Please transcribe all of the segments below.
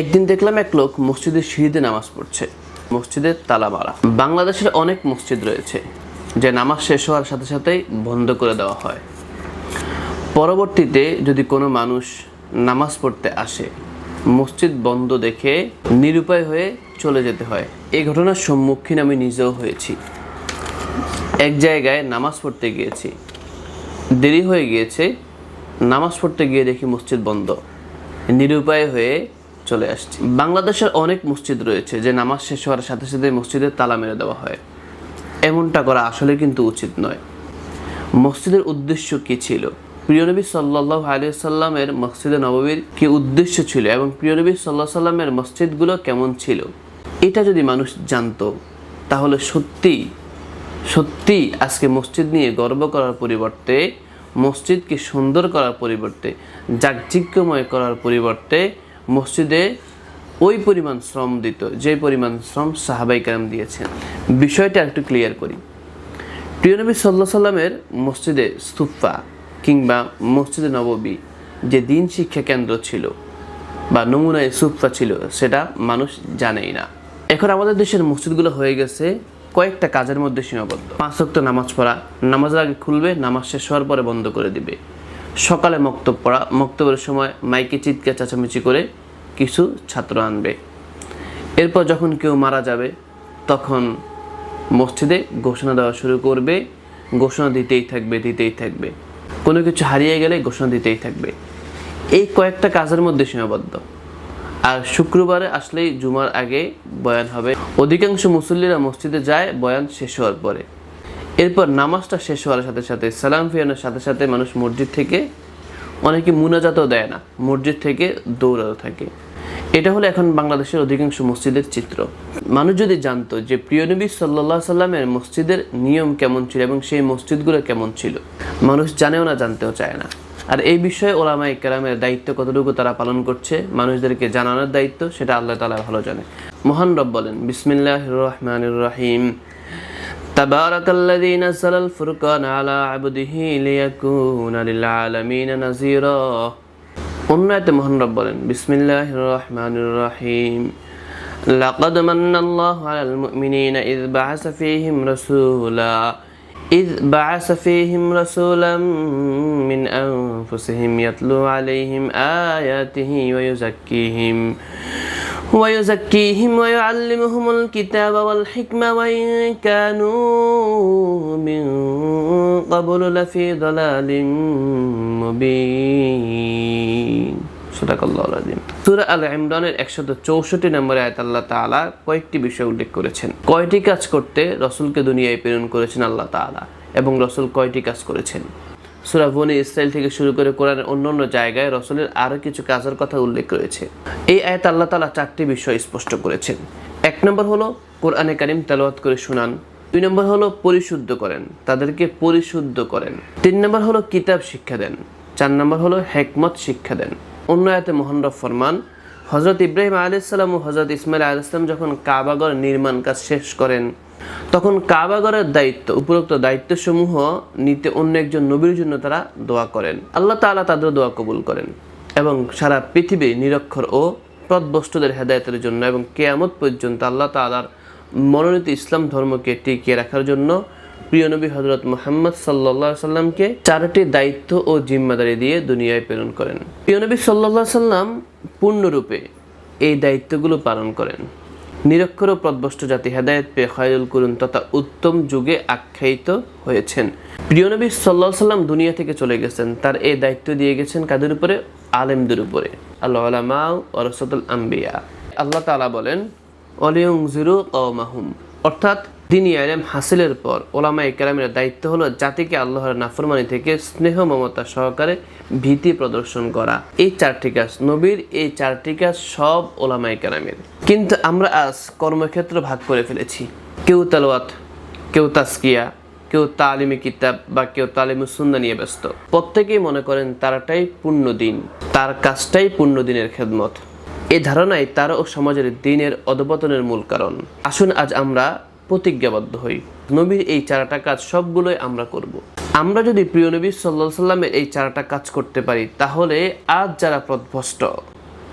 একদিন দেখলাম এক লোক মসজিদের সিঁড়িতে নামাজ পড়ছে মসজিদের তালা মারা। বাংলাদেশের অনেক মসজিদ রয়েছে, যে নামাজ শেষ হওয়ার সাথে সাথেই বন্ধ করে দেওয়া হয়। পরবর্তীতে যদি কোনো মানুষ নামাজ পড়তে আসে, মসজিদ বন্ধ দেখে নিরুপায় হয়ে চলে যেতে হয়। এই ঘটনার সম্মুখীন আমি নিজেও হয়েছি। এক জায়গায় নামাজ পড়তে গিয়েছি। দেরি হয়ে গিয়েছে, নামাজ পড়তে গিয়ে দেখি মসজিদ বন্ধ। নিরুপায় হয়ে চলে আসছি। বাংলাদেশের অনেক মসজিদ রয়েছে যে নামাজ শেষ হওয়ার সাথে সাথে মসজিদের তালা মেরে দেওয়া হয়। এমনটা করা আসলে কিন্তু উচিত নয়। মসজিদের উদ্দেশ্য কি ছিল? প্রিয়নবী সাল্লাহ আলিয়াল্লামের মসজিদে নববীর কি উদ্দেশ্য ছিল এবং প্রিয়নবী সাল্লাহ সাল্লামের মসজিদগুলো কেমন ছিল? এটা যদি মানুষ জানতো, তাহলে সত্যি সত্যি আজকে মসজিদ নিয়ে গর্ব করার পরিবর্তে, মসজিদকে সুন্দর করার পরিবর্তে জাকজিক্যময় করার পরিবর্তে মসজিদে ওই পরিমাণ শ্রম দিত যে পরিমাণ শ্রম সাহাবাই কালাম দিয়েছেন। বিষয়টা একটু ক্লিয়ার করি। প্রিয়নবী সাল্লাহ সাল্লামের মসজিদে স্তূপা কিংবা মসজিদে নববী যে দিন শিক্ষা কেন্দ্র ছিল বা নমুনায় সুফা ছিল, সেটা মানুষ জানেই না। এখন আমাদের দেশের মসজিদগুলো হয়ে গেছে কয়েকটা কাজের মধ্যে সীমাবদ্ধ। পাঁচ নামাজ পড়া, নামাজের আগে খুলবে, নামাজ শেষ হওয়ার পরে বন্ধ করে দিবে। সকালে মক্তব পড়া। মক্তবের সময় মাইকে চিৎকার, চেঁচামেচি করে কিছু ছাত্র আনবে। এরপর যখন কেউ মারা যাবে, তখন মসজিদে ঘোষণা দেওয়া শুরু করবে। ঘোষণা দিতেই থাকবে দিতেই থাকবে। কোনো কিছু হারিয়ে গেলে ঘোষণা দিতেই থাকবে। এই কয়েকটা কাজের মধ্যে সীমাবদ্ধ। আর শুক্রবারে আসলেই জুমার আগে বয়ান হবে। অধিকাংশ মুসল্লিরা মসজিদে যায়, বয়ান শেষ হওয়ার পরে। এরপর নামাজটা শেষ হওয়ার সাথে সাথে, সালাম ফিরানোর সাথে সাথে মানুষ মসজিদ থেকে অনেকে মুনাজাতও দেয় না, মসজিদ থেকে দৌড়াতে থাকে। এটা হলো এখন বাংলাদেশের অধিকাংশ মসজিদের চিত্র। মানুষ যদি জানতো যে প্রিয়নবী সাল্লাহ সাল্লামের মসজিদের নিয়ম কেমন ছিল এবং সেই মসজিদগুলো কেমন ছিল, মানুষ জানেও না, জানতেও চায় না। আর এই বিষয়ে ওলামা ইকরামের দায়িত্ব কতটুকু তারা পালন করছে, মানুষদেরকে জানানোর দায়িত্ব, সেটা আল্লাহ তালা ভালো জানে। মহান রব বলেন বিসমিল্লাহ রহমান রহিম। تبارك الذي نزل الفرقان على عبده ليكون للعالمين نذيرا অন্য এতে মোহন রব বলেন বিসমিল্লাহ রহমান রহিম لقد من الله على المؤمنين إذ بعث فيهم رسولا إذ بعث فيهم رسولا من أنفسهم يتلو عليهم آياته ويزكيهم ويزكيهم ويعلمهم الكتاب والحكمة وإن كانوا من قبل لفي ضلال مبين صدق الله العظيم সূরা আল ইমরানের একশত চৌষট্টি নম্বরে আয়াত আল্লাহ তাআলা কয়েকটি বিষয় উল্লেখ করেছেন কয়টি কাজ করতে রসুলকে দুনিয়ায় প্রেরণ করেছেন আল্লাহ তাআলা এবং রসুল কয়টি কাজ করেছেন সুরা বনি ইসরায়েল থেকে শুরু করে কোরআনের অন্য অন্য জায়গায় রসুলের আরও কিছু কাজের কথা উল্লেখ রয়েছে। এই আয়াত আল্লাহ তালা চারটি বিষয় স্পষ্ট করেছেন। এক নম্বর হলো কোরআনে কারিম তেলাওয়াত করে শুনান। দুই নম্বর হলো পরিশুদ্ধ করেন, তাদেরকে পরিশুদ্ধ করেন। তিন নম্বর হলো কিতাব শিক্ষা দেন। চার নম্বর হলো হেকমত শিক্ষা দেন। অন্য আয়াতে মোহানরফ ফরমান হজরত ইব্রাহিম আলাইসাল্লাম ও হজরত ইসমাইল আলাইসলাম যখন কাবাগর নির্মাণ কাজ শেষ করেন তখন কাবাগরের দায়িত্ব, উপরোক্ত দায়িত্বসমূহ নিতে অন্য একজন নবীর জন্য তারা দোয়া করেন। আল্লাহ তাআলা তাদের দোয়া কবুল করেন এবং সারা পৃথিবী নিরক্ষর ও প্রদবস্তুদের হেদায়তের জন্য এবং কেয়ামত পর্যন্ত আল্লাহ তাআলার মনোনীত ইসলাম ধর্মকে টিকিয়ে রাখার জন্য প্রিয় নবী হজরত মোহাম্মদ সাল্লাহ সাল্লামকে চারটি দায়িত্ব ও জিম্মাদারি দিয়ে দুনিয়ায় প্রেরণ করেন। প্রিয় নবী সাল্লাহ সাল্লাম পূর্ণরূপে এই দায়িত্বগুলো পালন করেন। নিরক্ষর ও প্রদবষ্ট জাতি হেদায়ত পেয়ে খয়রুল করুন তথা উত্তম যুগে আখ্যায়িত হয়েছেন। প্রিয় নবী সাল্লাহ সাল্লাম দুনিয়া থেকে চলে গেছেন। তার এই দায়িত্ব দিয়ে গেছেন কাদের উপরে? আলেমদের উপরে। আল্লাহ আলামাউ ওরসতুল আম্বিয়া। আল্লাহ তালা বলেন অলিয়ং জিরু কওমাহুম। অর্থাৎ দিনই আলেম হাসিলের পর ওলামা ইকরামের দায়িত্ব হলো জাতিকে আল্লাহর নাফরমানি থেকে স্নেহ মমতা সহকারে ভীতি প্রদর্শন করা। এই চারটি কাজ নবীর, এই চারটি কাজ সব ওলামা ইকরামের কিন্তু আমরা আজ কর্মক্ষেত্র ভাগ করে ফেলেছি। কেউ তালোয়াত কেউ তাস্কিয়া কেউ তালিমি কিতাব বা কেউ তালিমু সুন্না নিয়ে ব্যস্ত। প্রত্যেকেই মনে করেন তারাটাই পূর্ণ দিন, তার কাজটাই পূর্ণ দিনের খেদমত। এই ধারণাই তারা ও সমাজের দিনের অধপতনের মূল কারণ। আসুন আজ আমরা প্রতিজ্ঞাবদ্ধ হই। নবীর এই চারাটা কাজ সবগুলোই আমরা করব। আমরা যদি প্রিয় নবী সাল্লা সাল্লামের এই চারাটা কাজ করতে পারি, তাহলে আজ যারা প্রভ্রষ্ট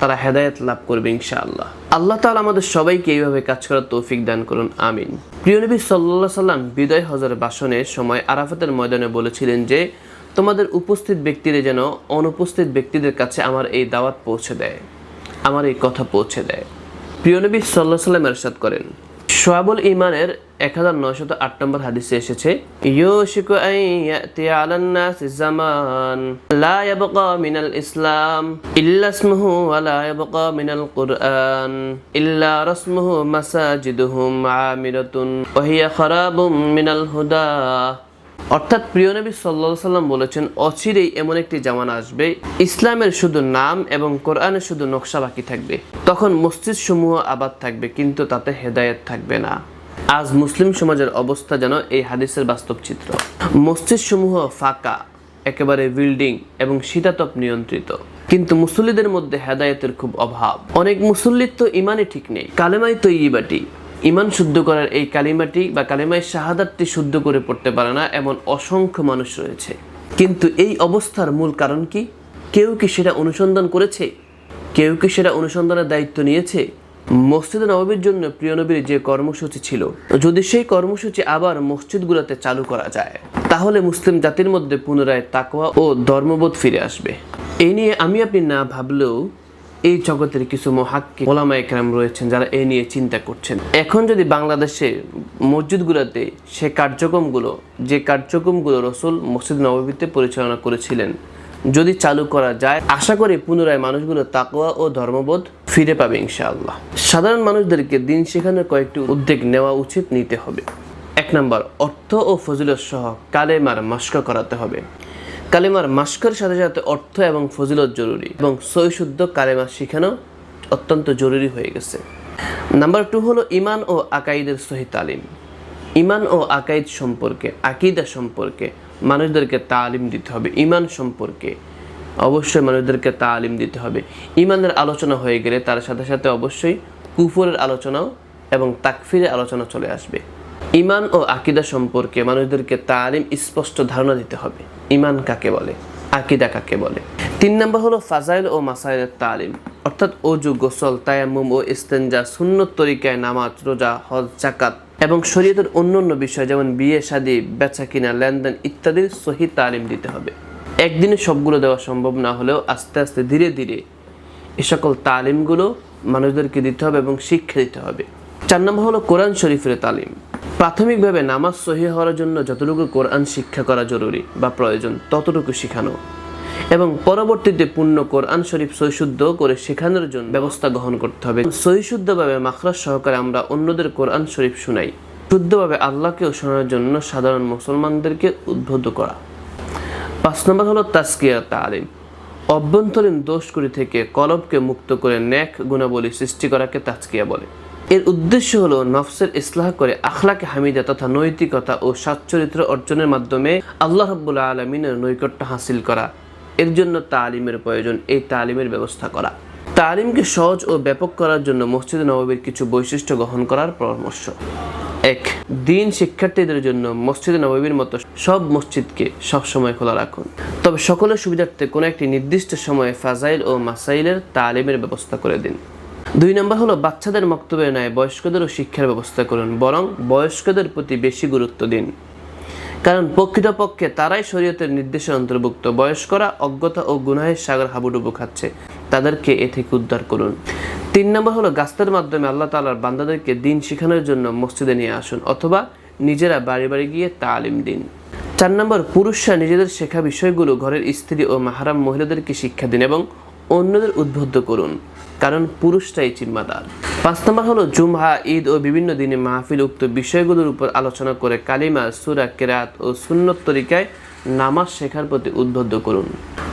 তারা হেদায়েত লাভ করবে ইনশাআল্লাহ। আল্লাহ তাআলা আমাদের সবাইকে এইভাবে কাজ করার তৌফিক দান করুন, আমিন। প্রিয় নবী সাল্লাল্লাহু সাল্লাম বিদায় হজর ভাষণের সময় আরাফাতের ময়দানে বলেছিলেন যে, তোমাদের উপস্থিত ব্যক্তিরা যেন অনুপস্থিত ব্যক্তিদের কাছে আমার এই দাওয়াত পৌঁছে দেয়, আমার এই কথা পৌঁছে দেয়। প্রিয় নবী সাল্লাহ সাল্লাম এরশাদ করেন। সোয়াবুল ইমানের এক হাজার নয়শত আট নম্বর হাদিসে এসেছে, ইউশিকু আন ইয়াতি আলান নাস জামান, লা ইয়াবকা মিনাল ইসলাম, ইল্লা ইসমুহু ওয়া লা ইয়াবকা মিনাল কুরআন ইল্লা রাসমুহু মাসাজিদুহুম আমিরাতুন, ওয়া হিয়া খারাবুম মিনাল হুদা। অর্থাৎ প্রিয় নবী সাল্লাহ সাল্লাম বলেছেন, অচিরেই এমন একটি জামানা আসবে, ইসলামের শুধু নাম এবং কোরআনের শুধু নকশা বাকি থাকবে। তখন মসজিদ সমূহ আবাদ থাকবে, কিন্তু তাতে হেদায়েত থাকবে না। আজ মুসলিম সমাজের অবস্থা যেন এই হাদিসের বাস্তব চিত্র। মসজিদ সমূহ ফাঁকা, একেবারে বিল্ডিং এবং শীতাতপ নিয়ন্ত্রিত। কিন্তু মুসল্লিদের মধ্যে হেদায়েতের খুব অভাব। অনেক মুসল্লির তো ইমানই ঠিক নেই, কালেমাই তো ইবাটি ইমান শুদ্ধ করার এই কালিমাটি বা কালিমায় শাহাদাতটি শুদ্ধ করে পড়তে পারে না, এমন অসংখ্য মানুষ রয়েছে। কিন্তু এই অবস্থার মূল কারণ কি? কেউ কি সেটা অনুসন্ধান করেছে? কেউ কি সেটা অনুসন্ধানের দায়িত্ব নিয়েছে? মসজিদে নববীর জন্য প্রিয় নবীর যে কর্মসূচি ছিল, যদি সেই কর্মসূচি আবার মসজিদগুলোতে চালু করা যায়, তাহলে মুসলিম জাতির মধ্যে পুনরায় তাকওয়া ও ধর্মবোধ ফিরে আসবে। এই নিয়ে আমি আপনি না ভাবলেও এই জগতের কিছু মহাক্কি ওলামা একরাম রয়েছেন যারা এই নিয়ে চিন্তা করছেন। এখন যদি বাংলাদেশে মসজিদগুলোতে সে কার্যক্রমগুলো, যে কার্যক্রমগুলো রসুল মসজিদ নববীতে পরিচালনা করেছিলেন, যদি চালু করা যায়, আশা করি পুনরায় মানুষগুলো তাকোয়া ও ধর্মবোধ ফিরে পাবে ইনশাআল্লাহ। সাধারণ মানুষদেরকে দিন শেখানোর কয়েকটি উদ্যোগ নেওয়া উচিত নিতে হবে। এক নম্বর, অর্থ ও ফজিলত সহ কালেমার মাস্ক করাতে হবে। কালেমার মাস্কের সাথে সাথে অর্থ এবং ফজিলত জরুরি এবং সৈশুদ্ধ কালেমা শেখানো অত্যন্ত জরুরি হয়ে গেছে। নাম্বার টু হলো ইমান ও আকাইদের সহি তালিম। ইমান ও আকাইদ সম্পর্কে, আকিদা সম্পর্কে মানুষদেরকে তালিম দিতে হবে। ইমান সম্পর্কে অবশ্যই মানুষদেরকে তালিম দিতে হবে। ইমানের আলোচনা হয়ে গেলে তার সাথে সাথে অবশ্যই কুফরের আলোচনাও এবং তাকফিরের আলোচনা চলে আসবে। ইমান ও আকিদা সম্পর্কে মানুষদেরকে তালিম, স্পষ্ট ধারণা দিতে হবে। ইমান কাকে বলে? আকিদা কাকে বলে? তিন নম্বর হলো ফাজাইল ও মাসাইলের তালিম, অর্থাৎ অজু, গোসল, তায়াম্মুম ও ইস্তেঞ্জা সুন্নত তরিকায় নামাজ, রোজা, হজ জাকাত এবং শরীয়তের অন্য অন্য বিষয় যেমন বিয়ে, শাদী বেচা কিনা লেনদেন ইত্যাদির সহি তালিম দিতে হবে। একদিনে সবগুলো দেওয়া সম্ভব না হলেও আস্তে আস্তে ধীরে ধীরে এ সকল তালিমগুলো মানুষদেরকে দিতে হবে এবং শিক্ষা দিতে হবে। চার নম্বর হলো কোরআন শরীফের তালিম প্রাথমিকভাবে নামাজ সহি হওয়ার জন্য যতটুকু কোরআন শিক্ষা করা জরুরি বা প্রয়োজন, ততটুকু শেখানো। এবং পরবর্তীতে পূর্ণ কোরআন শরীফ সহিশুদ্ধ করে শেখানোর জন্য ব্যবস্থা গ্রহণ করতে হবে। সহিশুদ্ধভাবে মাখরাজ সহকারে আমরা অন্যদের কোরআন শরীফ শুনাই। শুদ্ধভাবে আল্লাহকেও শোনার জন্য সাধারণ মুসলমানদেরকে উদ্বুদ্ধ করা। পাঁচ নম্বর হলো তাস্কিয়া তালিম। অভ্যন্তরীণ দোষগুলি থেকে কলবকে মুক্ত করে ন্যাক গুণাবলী সৃষ্টি করাকে তাস্কিয়া বলে। এর উদ্দেশ্য হলো নফসের ইসলাহ করে আখলাকে হামিদা তথা নৈতিকতা ও সচ্চরিত্র অর্জনের মাধ্যমে আল্লাহ রব্বুল্লা আলমিনের নৈকট্য হাসিল করা। এর জন্য তালিমের প্রয়োজন, এই তালিমের ব্যবস্থা করা। তালিমকে সহজ ও ব্যাপক করার জন্য মসজিদ নববীর কিছু বৈশিষ্ট্য গ্রহণ করার পরামর্শ। এক, দিন শিক্ষার্থীদের জন্য মসজিদ নববীর মতো সব মসজিদকে সবসময় খোলা রাখুন। তবে সকলের সুবিধার্থে কোনো একটি নির্দিষ্ট সময়ে ফাজাইল ও মাসাইলের তালিমের ব্যবস্থা করে দিন। দুই নম্বর হলো বাচ্চাদের মক্তব্যের ন্যায় বয়স্কদেরও শিক্ষার ব্যবস্থা করুন, বরং বয়স্কদের প্রতি বেশি গুরুত্ব দিন। কারণ প্রকৃতপক্ষে তারাই শরীয়তের নির্দেশের অন্তর্ভুক্ত। বয়স্করা অজ্ঞতা ও গুনাহের সাগর হাবুডুবু খাচ্ছে। তাদেরকে এ থেকে উদ্ধার করুন। তিন নম্বর হলো গাছদের মাধ্যমে আল্লাহ তালার বান্দাদেরকে দিন শেখানোর জন্য মসজিদে নিয়ে আসুন, অথবা নিজেরা বাড়ি বাড়ি গিয়ে তালিম দিন। চার নম্বর, পুরুষরা নিজেদের শেখা বিষয়গুলো ঘরের স্ত্রী ও মাহারাম মহিলাদেরকে শিক্ষা দিন এবং অন্যদের উদ্বুদ্ধ করুন। কারণ পুরুষটাই জিম্মাদার। পাঁচ নম্বর হলো জুমহা, ঈদ ও বিভিন্ন দিনে মাহফিল উক্ত বিষয়গুলোর উপর আলোচনা করে কালিমা, সুরা, কেরাত ও সুন্নত তরিকায় নামাজ শেখার প্রতি উদ্বুদ্ধ করুন।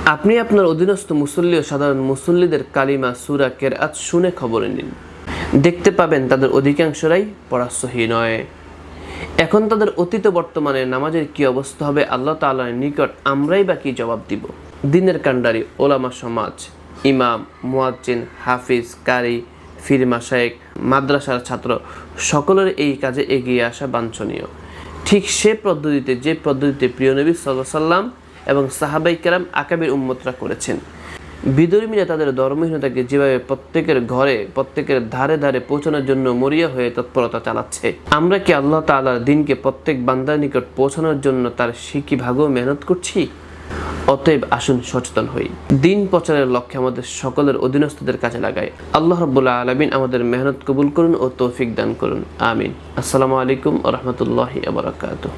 আপনি আপনার অধীনস্থ মুসল্লি ও সাধারণ মুসল্লিদের কালিমা, সুরা, কেরাত শুনে খবর নিন। দেখতে পাবেন তাদের অধিকাংশরাই পড়াশহি নয়। এখন তাদের অতীত বর্তমানে নামাজের কি অবস্থা হবে আল্লাহ তাআলার নিকট আমরাই বা কি জবাব দিব? দিনের কাণ্ডারি ওলামা সমাজ ইমাম, মুয়াজ্জিন, হাফিজ কারি ফির মাসায়েক মাদ্রাসার ছাত্র, সকলের এই কাজে এগিয়ে আসা বাঞ্ছনীয়। ঠিক সে পদ্ধতিতে যে পদ্ধতিতে প্রিয় নবী সাল্লাম এবং সাহাবাই কেরাম আকাবির উম্মতরা করেছেন। বিধর্মীরা তাদের ধর্মহীনতাকে যেভাবে প্রত্যেকের ঘরে, প্রত্যেকের ধারে ধারে পৌঁছানোর জন্য মরিয়া হয়ে তৎপরতা চালাচ্ছে, আমরা কি আল্লাহ তাআলার দিনকে প্রত্যেক বান্দার নিকট পৌঁছানোর জন্য তার শিকি ভাগও মেহনত করছি? অতএব আসুন সচেতন হই। দিন প্রচারের লক্ষ্যে আমাদের সকলের অধীনস্থদের কাজে লাগাই। আল্লাহ রব্বুল্লাহ আলমিন আমাদের মেহনত কবুল করুন ও তৌফিক দান করুন। আমিন। আসসালামু আলাইকুম রহমতুল্লাহি আবরাকাত